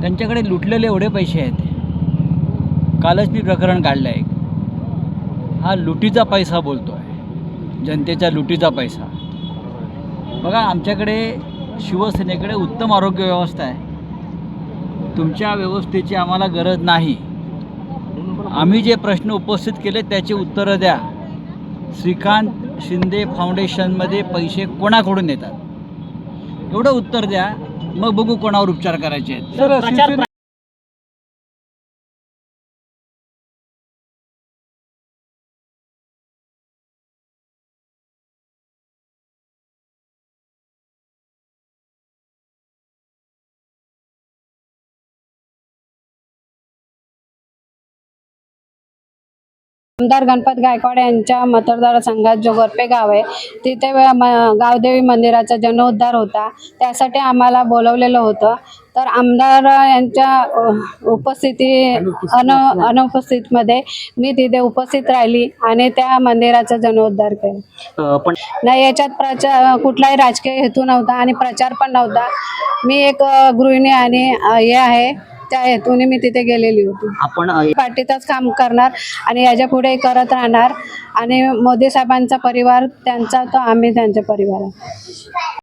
त्यांच्याकडे लुटलेले एवढे पैसे आहेत. कालच मी प्रकरण काढलं आहे हा लुटीचा पैसा बोलतो आहे जनतेच्या लुटीचा पैसा. बघा आमच्याकडे शिवसेनेकडे उत्तम आरोग्य व्यवस्था आहे. तुमच्या व्यवस्थेची आम्हाला गरज नाही. आम्ही जे प्रश्न उपस्थित केले त्याची उत्तरं द्या. श्रीकांत शिंदे फाउंडेशनमध्ये पैसे कोणाकडून येतात? एवढं उत्तर द्या. मग बघू कोणावर उपचार करायचे आहेत. आमदार गणपत गायकवाड यांच्या मतदारसंघात जो गोरपे गाव आहे. तिथे गावदेवी मंदिराचा जनोद्धार होता. त्यासाठी आम्हाला बोलवलेलं होतं. तर आमदार यांच्या उपस्थिती अन अनुपस्थितमध्ये मी तिथे उपस्थित राहिली आणि त्या मंदिराचा जनोद्धार केला. पण नाही याच्यात प्रचार कुठलाही राजकीय हेतू नव्हता आणि प्रचार पण नव्हता. मी एक गृहिणी आणि हे आहे. त्या हेतूने मी तिथे गेलेली होती. आपण पार्टीतच काम करणार आणि याच्यापुढे करत राहणार आणि मोदी साहेबांचा परिवार त्यांचा तो आम्ही त्यांचा परिवार